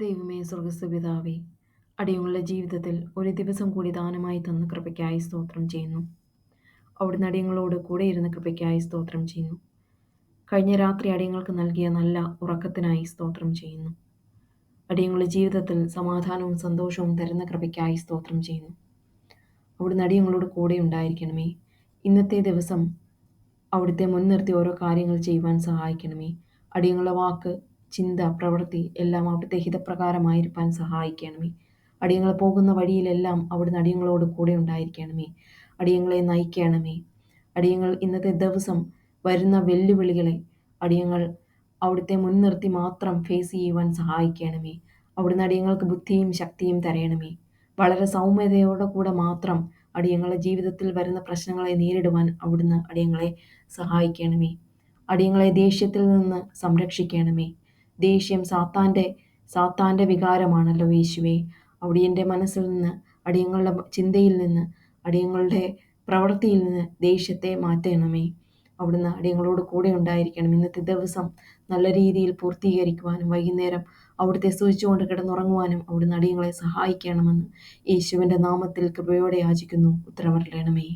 ദൈവമേ സ്വർഗസ്ഥ പിതാവേ അടിയങ്ങളുടെ ജീവിതത്തിൽ ഒരു ദിവസം കൂടി ദാനമായി തന്ന കൃപയ്ക്കായി സ്തോത്രം ചെയ്യുന്നു. അവിടുന്ന് അടിയങ്ങളോട് കൂടെ ഇരുന്ന കൃപയ്ക്കായി സ്തോത്രം ചെയ്യുന്നു. കഴിഞ്ഞ രാത്രി അടിയങ്ങൾക്ക് നൽകിയ നല്ല ഉറക്കത്തിനായി സ്തോത്രം ചെയ്യുന്നു. അടിയങ്ങളുടെ ജീവിതത്തിൽ സമാധാനവും സന്തോഷവും തരുന്ന കൃപയ്ക്കായി സ്തോത്രം ചെയ്യുന്നു. അവിടുന്ന് അടിയങ്ങളോട് കൂടെ ഉണ്ടായിരിക്കണമേ. ഇന്നത്തെ ദിവസം അവിടുത്തെ മുൻനിർത്തി ഓരോ കാര്യങ്ങൾ ചെയ്യുവാൻ സഹായിക്കണമേ. അടിയങ്ങളുടെ വാക്ക് ചിന്ത പ്രവൃത്തി എല്ലാം അവിടുത്തെ ഹിതപ്രകാരമായിരിക്കാൻ സഹായിക്കണമേ. അടിയങ്ങൾ പോകുന്ന വഴിയിലെല്ലാം അവിടുന്ന് അടിയങ്ങളോട് കൂടെ ഉണ്ടായിരിക്കണമേ. അടിയങ്ങളെ നയിക്കണമേ. അടിയങ്ങൾ ഇന്നത്തെ ദിവസം വരുന്ന വെല്ലുവിളികളെ അടിയങ്ങൾ അവിടുത്തെ മുൻനിർത്തി മാത്രം ഫേസ് ചെയ്യുവാൻ സഹായിക്കണമേ. അവിടുന്ന് അടിയങ്ങൾക്ക് ബുദ്ധിയും ശക്തിയും തരയണമേ. വളരെ സൗമ്യതയോടെ കൂടെ മാത്രം അടിയങ്ങളുടെ ജീവിതത്തിൽ വരുന്ന പ്രശ്നങ്ങളെ നേരിടുവാൻ അവിടുന്ന് അടിയങ്ങളെ സഹായിക്കണമേ. അടിയങ്ങളെ ദേഷ്യത്തിൽ നിന്ന് സംരക്ഷിക്കണമേ. ദേഷ്യം സാത്താന്റെ സാത്താന്റെ വികാരമാണല്ലോ യേശുവേ. എന്റെ മനസ്സിൽ നിന്ന് അടിയങ്ങളുടെ ചിന്തയിൽ നിന്ന് അടിയങ്ങളുടെ പ്രവൃത്തിയിൽ നിന്ന് ദേഷ്യത്തെ മാറ്റണമേ. അവിടുന്ന് അടിയങ്ങളോട് കൂടെ ഉണ്ടായിരിക്കണം. ഇന്നത്തെ ദിവസം നല്ല രീതിയിൽ പൂർത്തീകരിക്കുവാനും വൈകുന്നേരം അവിടുത്തെ സൂചിച്ചുകൊണ്ട് കിടന്നുറങ്ങുവാനും അവിടുന്ന് അടിയങ്ങളെ സഹായിക്കണമെന്ന് യേശുവിന്റെ നാമത്തിൽ കൃപയോടെ യാചിക്കുന്നു. ഉത്തരവരളയണമേ